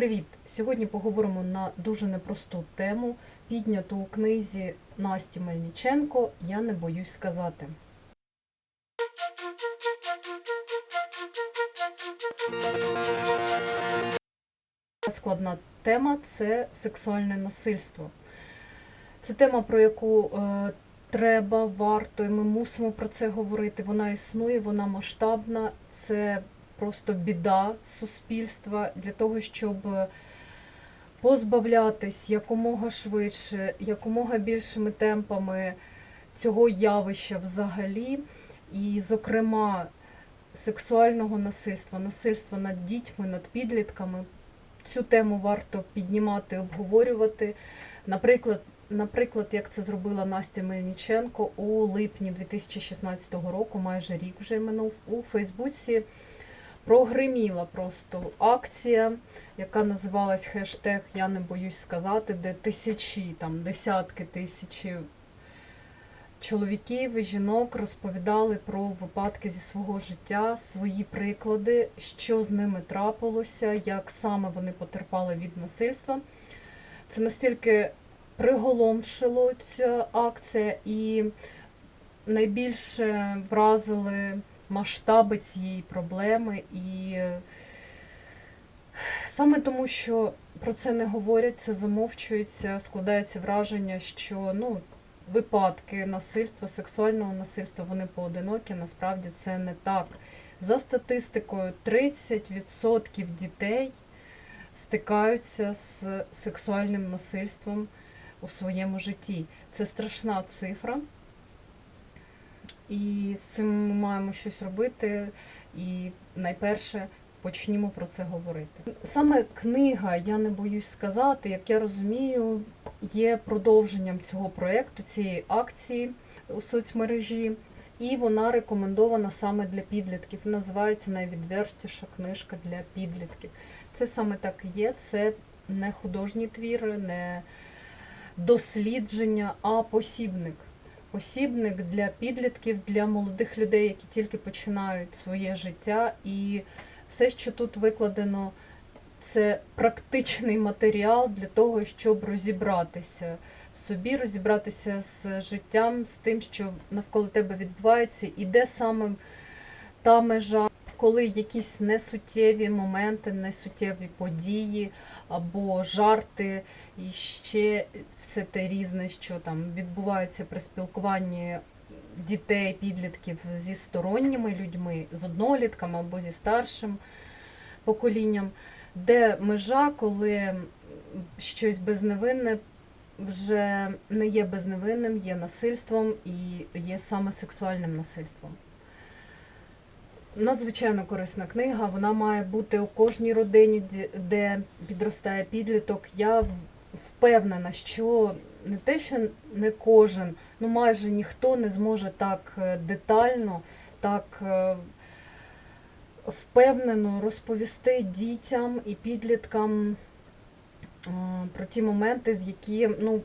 Привіт! Сьогодні поговоримо на дуже непросту тему, підняту у книзі Насті Мельниченко Я не боюсь сказати. Складна тема це сексуальне насильство. Це тема, про яку е, треба, варто, і ми мусимо про це говорити. Вона існує, вона масштабна. Це просто біда суспільства для того, щоб позбавлятись якомога швидше, якомога більшими темпами цього явища взагалі, і, зокрема, сексуального насильства, насильства над дітьми, над підлітками. Цю тему варто піднімати, обговорювати. Наприклад, наприклад, як це зробила Настя Мельниченко у липні 2016 року, майже рік вже минув, у Фейсбуці прогриміла просто акція, яка називалась хештег Я не боюсь сказати, де тисячі, там десятки тисячі чоловіків і жінок розповідали про випадки зі свого життя, свої приклади, що з ними трапилося, як саме вони потерпали від насильства. Це настільки приголомшило ця акція, і найбільше вразили масштаби цієї проблеми. І саме тому, що про це не говорять, це замовчується, складається враження, що ну, випадки насильства, сексуального насильства, вони поодинокі, насправді це не так. За статистикою, 30% дітей стикаються з сексуальним насильством у своєму житті. Це страшна цифра. І з цим ми маємо щось робити. І найперше почнімо про це говорити. Саме книга Я не боюсь сказати, як я розумію, є продовженням цього проєкту, цієї акції у соцмережі. І вона рекомендована саме для підлітків. Називається найвідвертіша книжка для підлітків. Це саме так і є. Це не художній твір, не дослідження, а посібник. Посібник для підлітків, для молодих людей, які тільки починають своє життя. І все, що тут викладено, це практичний матеріал для того, щоб розібратися в собі, розібратися з життям, з тим, що навколо тебе відбувається, і де саме та межа, коли якісь несуттєві моменти, несуттєві події або жарти, і ще все те різне, що там відбувається при спілкуванні дітей, підлітків зі сторонніми людьми, з однолітками або зі старшим поколінням, де межа, коли щось безневинне вже не є безневинним, є насильством і є саме сексуальним насильством. Надзвичайно корисна книга. Вона має бути у кожній родині, де- підростає підліток. Я впевнена, що не те, що не кожен, ну майже ніхто не зможе так е, детально, так е, впевнено розповісти дітям і підліткам е, про ті моменти, які, ну,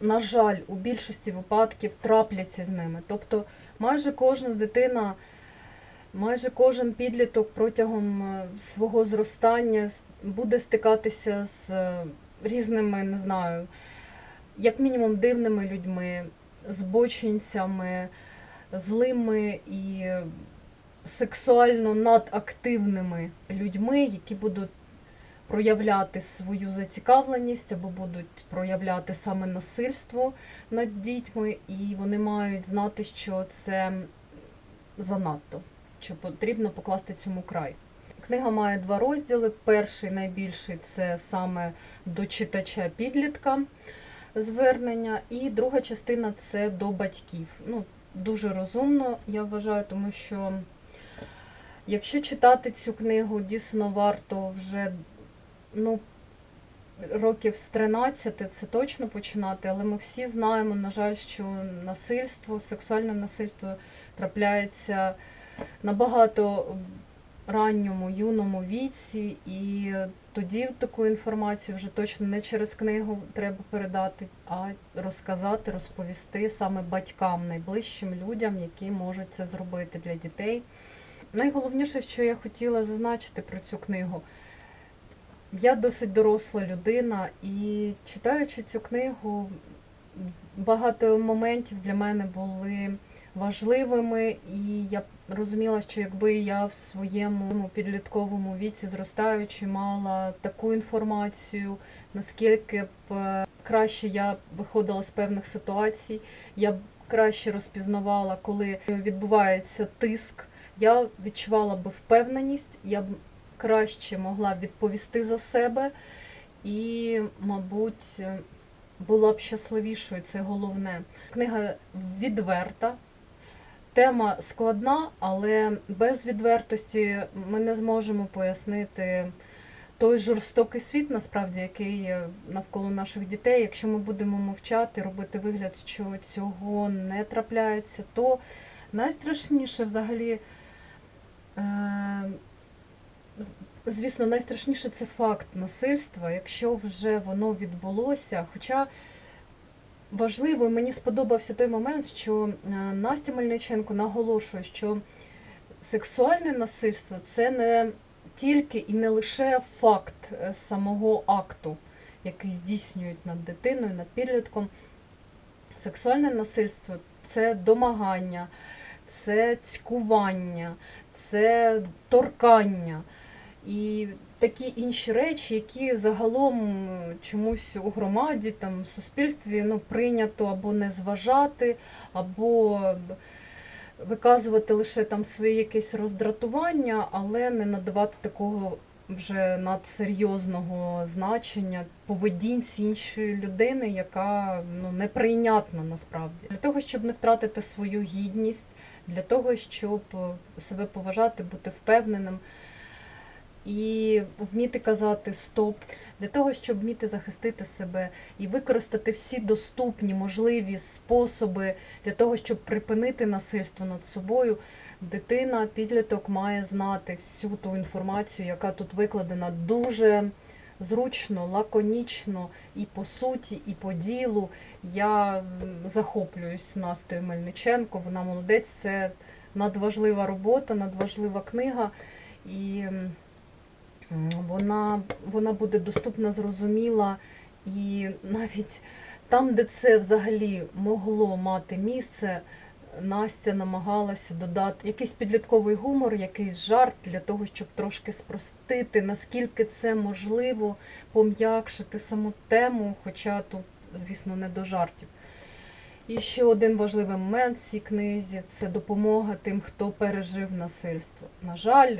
на жаль, у більшості випадків трапляться з ними. Тобто майже кожна дитина. Майже кожен підліток протягом е, свого зростання буде стикатися з е, різними, не знаю, як мінімум дивними людьми, збочинцями, злими і сексуально надактивними людьми, які будуть проявляти свою зацікавленість або будуть проявляти саме насильство над дітьми, і вони мають знати, що це занадто що потрібно покласти цьому край. Книга має два розділи. Перший найбільший це саме до читача підлітка звернення, і друга частина це до батьків. Ну, дуже розумно, я вважаю, тому що якщо читати цю книгу, дійсно варто вже ну, років з 13 це точно починати, але ми всі знаємо, на жаль, що насильство, сексуальне насильство трапляється набагато ранньому, юному віці, і тоді таку інформацію вже точно не через книгу треба передати, а розказати, розповісти саме батькам, найближчим людям, які можуть це зробити для дітей. Найголовніше, що я хотіла зазначити про цю книгу, Я досить доросла людина, і читаючи цю книгу, багато моментів для мене були важливими, і я розуміла, що якби я в своєму підлітковому віці зростаючи мала таку інформацію, наскільки б е, краще я виходила з певних ситуацій, я б краще розпізнавала, коли відбувається тиск. Я відчувала би впевненість, я б краще могла відповісти за себе і, мабуть, була б щасливішою, це головне. Книга відверта. Тема складна, але без відвертості ми не зможемо пояснити той жорстокий світ, насправді, який є навколо наших дітей. Якщо ми будемо мовчати, робити вигляд, що цього не трапляється, то найстрашніше взагалі, е, звісно, найстрашніше це факт насильства, якщо вже воно відбулося. Хоча важливо, і мені сподобався той момент, що е, Настя Мельниченко наголошує, що сексуальне насильство це не тільки і не лише факт е, самого акту, який здійснюють над дитиною, над підлітком. Сексуальне насильство це домагання, це цькування, це торкання і такі інші речі, які загалом е, чомусь у громаді, там, в суспільстві ну, прийнято або не зважати, або виказувати лише там своє якесь роздратування, але не надавати такого вже надсерйозного значення поведінці іншої людини, яка ну, неприйнятна насправді. Для того, щоб не втратити свою гідність, для того, щоб е, себе поважати, бути впевненим і вміти казати стоп, для того, щоб вміти захистити себе і використати всі доступні можливі способи для того, щоб припинити насильство над собою, дитина, підліток має знати всю ту інформацію, яка тут викладена дуже зручно, лаконічно і по суті, і по ділу. Я захоплююсь Настею Мельниченко. Вона молодець. Це надважлива робота, надважлива книга. І вона, вона буде доступна, зрозуміла, і навіть там, де це взагалі могло мати місце, Настя намагалася додати якийсь підлітковий гумор, якийсь жарт для того, щоб трошки спростити, наскільки це можливо пом'якшити саму тему, хоча тут, звісно, не до жартів. І ще один важливий момент в цій книзі це допомога тим, хто пережив насильство. На жаль,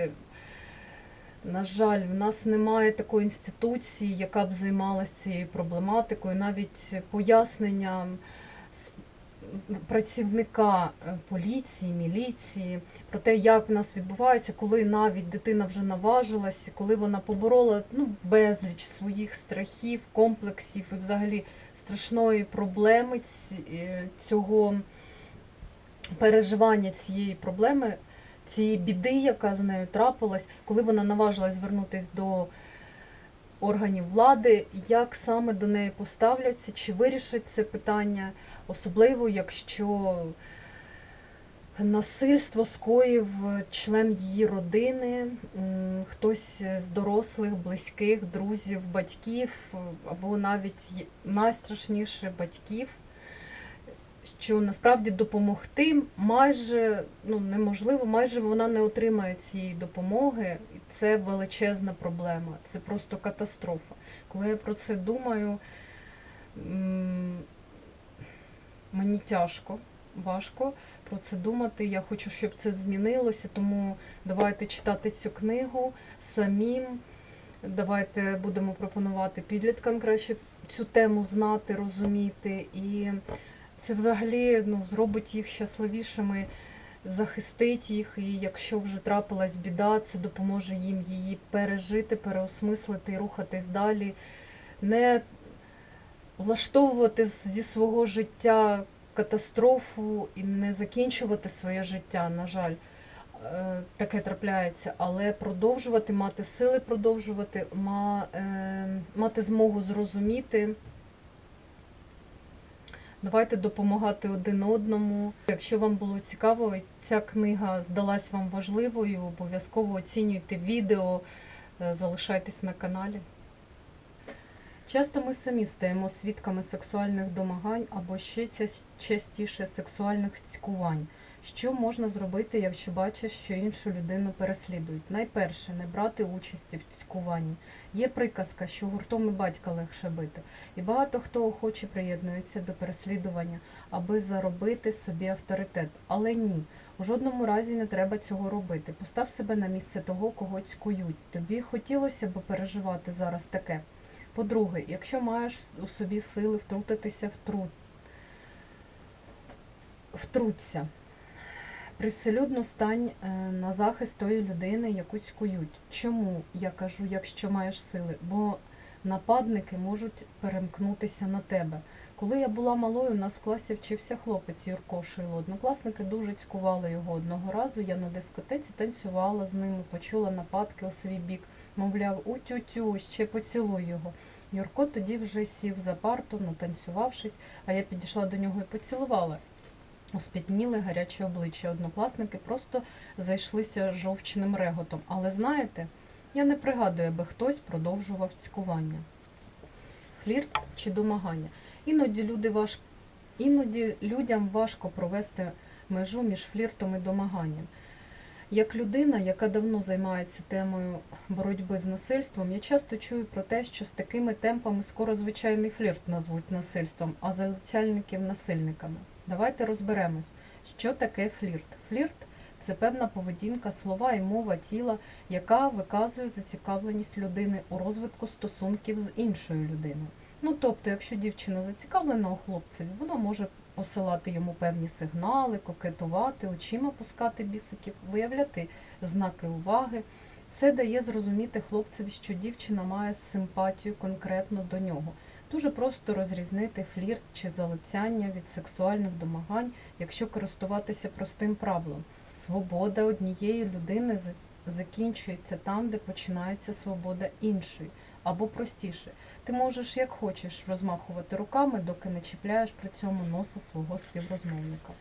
на жаль, в нас немає такої інституції, яка б займалася цією проблематикою, навіть пояснення працівника е, поліції, міліції про те, як в нас відбувається, коли навіть дитина вже наважилася, коли вона поборола ну, безліч своїх страхів, комплексів і взагалі страшної проблеми е, цього переживання цієї проблеми цієї біди, яка з нею трапилась, коли вона наважилась звернутися до органів влади, як саме до неї поставляться, чи вирішать це питання, особливо якщо насильство скоїв член її родини, хтось з дорослих, близьких, друзів, батьків, або навіть найстрашніше батьків що насправді допомогти майже ну, неможливо, майже вона не отримає цієї допомоги, і це величезна проблема, це просто катастрофа. Коли я про це думаю, мені тяжко, важко про це думати. Я хочу, щоб це змінилося, тому давайте читати цю книгу самим. Давайте будемо пропонувати підліткам краще цю тему знати, розуміти і це взагалі ну, зробить їх щасливішими, захистить їх, і якщо вже трапилась біда, це допоможе їм її пережити, переосмислити рухатись далі, не влаштовувати зі свого життя катастрофу і не закінчувати своє життя, на жаль. Е, Таке трапляється, але продовжувати, мати сили продовжувати, е, мати змогу зрозуміти, Давайте допомагати один одному. Якщо вам було цікаво, ця книга здалась вам важливою, обов'язково оцінюйте відео, е, залишайтесь на каналі. Часто ми самі стаємо свідками сексуальних домагань або ще частіше сексуальних цькувань. Що можна зробити, якщо бачиш, що іншу людину переслідують? Найперше, не брати участі в цькуванні. Є приказка, що гуртом і батька легше бити. І багато хто охоче приєднується до переслідування, аби заробити собі авторитет. Але ні, у жодному разі не треба цього робити. Постав себе на місце того, кого цькують. Тобі хотілося б переживати зараз таке. По-друге, якщо маєш у собі сили втрутитися, втру... втруться. Привселюдно стань е, на захист тої людини, яку цькують. Чому я кажу, якщо маєш сили? Бо нападники можуть перемкнутися на тебе. Коли я була малою, у нас в класі вчився хлопець Юрко Шило. Однокласники дуже цькували його. Одного разу я на дискотеці танцювала з ними, почула нападки у свій бік. Мовляв, утю-тю, ще поцілуй його. Юрко тоді вже сів за парту, натанцювавшись, а я підійшла до нього і поцілувала. Успітніли гаряче обличчя. Однокласники просто зайшлися жовчним реготом. Але знаєте, я не пригадую, аби хтось продовжував цькування. Флірт чи домагання. Іноді, люди важ... Іноді людям важко провести межу між фліртом і домаганням. Як людина, яка давно займається темою боротьби з насильством, я часто чую про те, що з такими темпами скоро звичайний флірт назвуть насильством, а залицяльників насильниками. Давайте розберемось, що таке флірт. Флірт це певна поведінка, слова і мова тіла, яка виказує зацікавленість людини у розвитку стосунків з іншою людиною. Ну тобто, якщо дівчина зацікавлена у хлопцеві, вона може посилати йому певні сигнали, кокетувати, очима пускати бісиків, виявляти знаки уваги. Це дає зрозуміти хлопцеві, що дівчина має симпатію конкретно до нього. Дуже просто розрізнити флірт чи залицяння від сексуальних домагань, якщо користуватися простим правилом. Свобода однієї людини закінчується там, де починається свобода іншої. Або простіше, ти можеш як хочеш розмахувати руками, доки не чіпляєш при цьому носа свого співрозмовника.